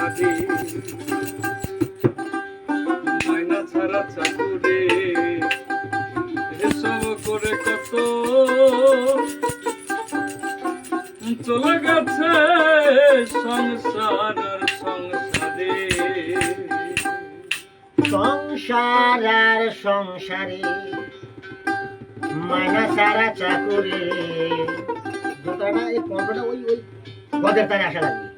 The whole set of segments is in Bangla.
হারি ছাড়া চাকুরে এসব করে কত? চলে গেছে সংসার সংসারে। সংসার আর সংসারে। মানা সারা চাকুরে। দোকানা এই কম্পিউটার ওই ওই বদের তারে আসা লাগবে।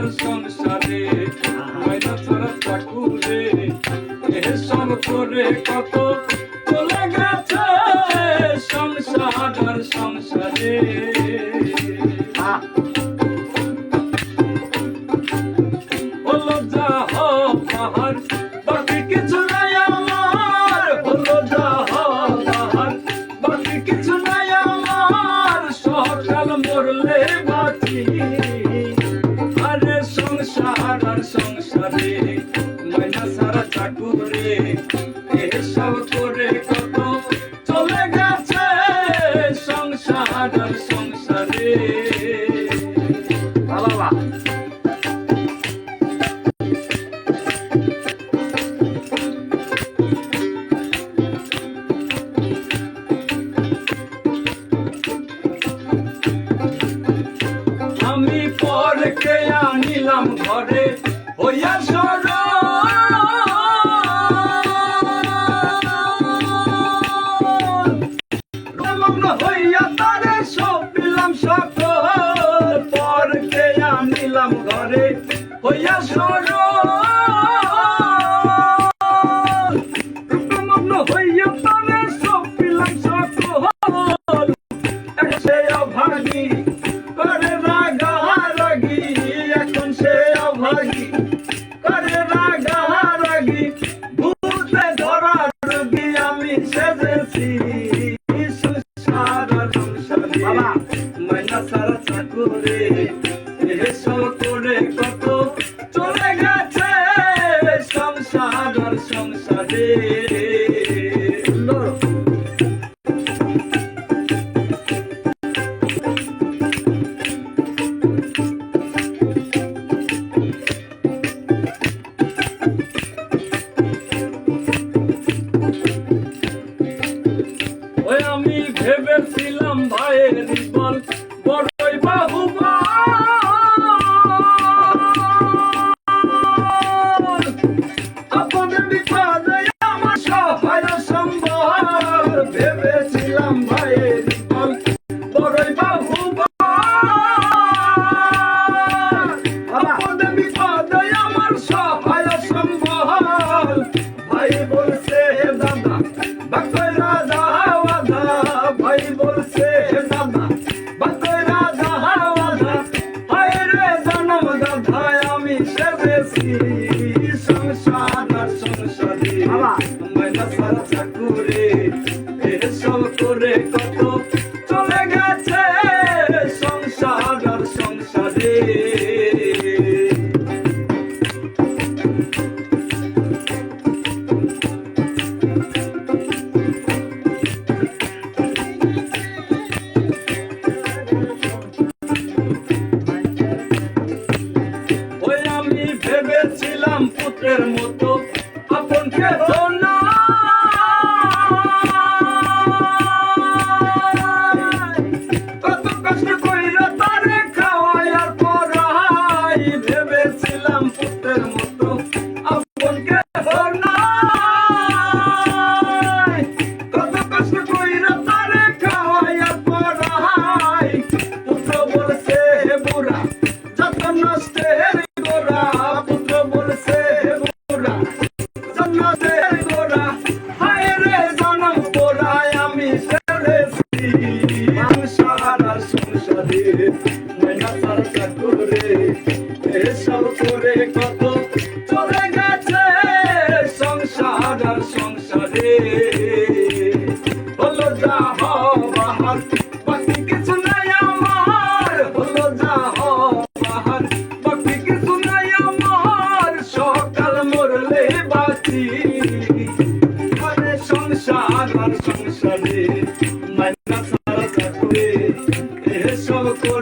আমার সংসারে ময়না ছাড়া চাকুরে এহসান করে কত চলে গেছে সংসার সংসারে পাহাড়, বাকি কিছু সংসারে ময়না সারা চাকুরে 要说说 সংসারে।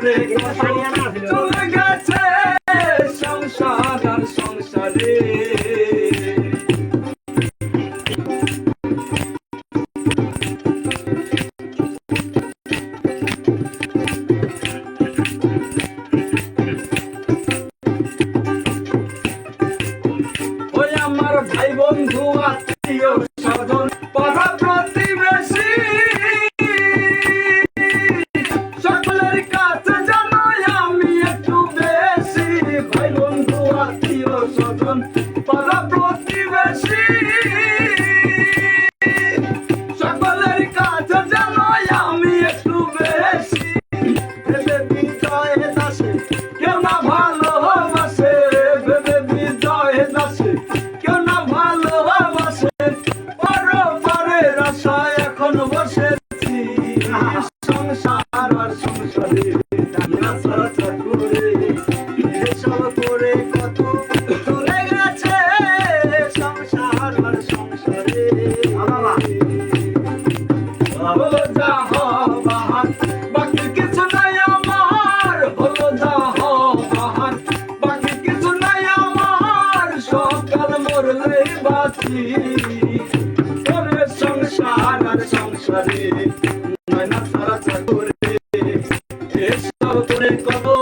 corre, আর সংসারে ময়না সারা করে এসব তোরে কত